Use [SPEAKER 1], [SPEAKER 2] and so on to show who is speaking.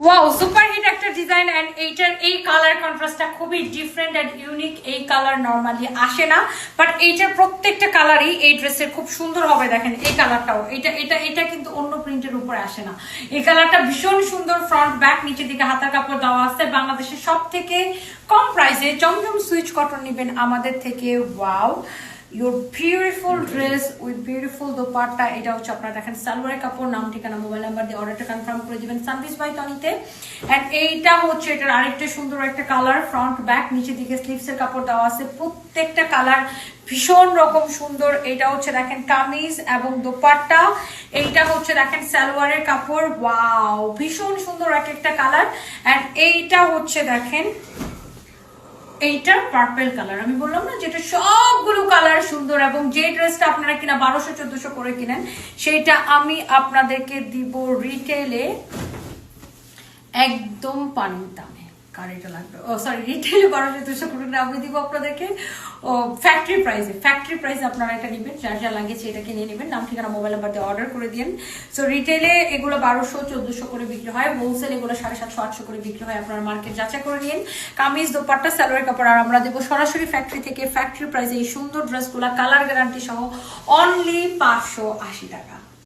[SPEAKER 1] Wow super hit একটা design and এইটার এই কালার কন্ট্রাস্টটা খুবই ডিফারেন্ট এন্ড ইউনিক এই কালার নর্মালি আসে না বাট এইটার প্রত্যেকটা কালারই এই ড্রেসের খুব সুন্দর হবে দেখেন এই কালারটাও এটা এটা এটা কিন্তু অন্য প্রিন্টের উপরে আসে না। এই কালারটা ভীষণ সুন্দর ফ্রন্ট ব্যাক নিচের দিকে হাতার কাপড় দেওয়া আছে। বাংলাদেশের সব থেকে কম প্রাইসে জমজম সুইচ কটন নেবেন আমাদের থেকে। Wow your beautiful dress with beautiful dupatta এটা হচ্ছে আপনারা দেখেন সালোয়ারের কাপড়, নাম, ঠিকানা মোবাইল নাম্বার দিয়ে অর্ডারটা কনফার্ম করে দিবেন সানভিস বাই তনিতে অ্যান্ড এইটা হচ্ছে, এটার আরেকটা সুন্দর একটা কালার ফ্রন্ট ব্যাক নিচের দিকে স্লিভসের কাপড় দেওয়া আছে। প্রত্যেকটা কালার ভীষণ রকম সুন্দর। এটা হচ্ছে, দেখেন, কামিজ এবং দোপাট্টা। এইটা হচ্ছে, দেখেন, সালোয়ারের কাপড়। ওয়াও ভীষণ সুন্দর এক একটা কালার অ্যান্ড এইটা হচ্ছে, দেখেন, এইটা পার্পেল কালার আমি বললাম না যেটা কালার সুন্দর এবং যে ড্রেসটা আপনারা কিনা বারোশো, চোদ্দশো করে কিনেন, সেইটা আমি আপনাদেরকে দিব রিটেলে একদম পানির দামে। কার এটা লাগবে। ও সরি রিটেলে বারোশো চোদ্দশো করে কিনে আমি দিব আপনাদেরকে, ও ফ্যাক্টরি প্রাইসে ফ্যাক্টরি প্রাইসে আপনারা এটা নেবেন, যার যা লাগিয়েছে এটা কিনে নেবেন। নাম, ঠিকানা মোবাইল নাম্বার দিয়ে অর্ডার করে দিন সো রিটেলে এগুলো বারোশো, চোদ্দশো করে বিক্রি হয়। হোলসেল এগুলো সাড়ে সাতশো, আটশো করে বিক্রি হয়। আপনারা মার্কেট যাচাই করে নিন। কামিজ, দোপাট্টা সালোয়ার কাপড় আর আমরা দেবো সরাসরি ফ্যাক্টরি থেকে। ফ্যাক্টরি প্রাইসে এই সুন্দর ড্রেসগুলো কালার গ্যারান্টি সহ অনলি পাঁচশো আশি টাকা।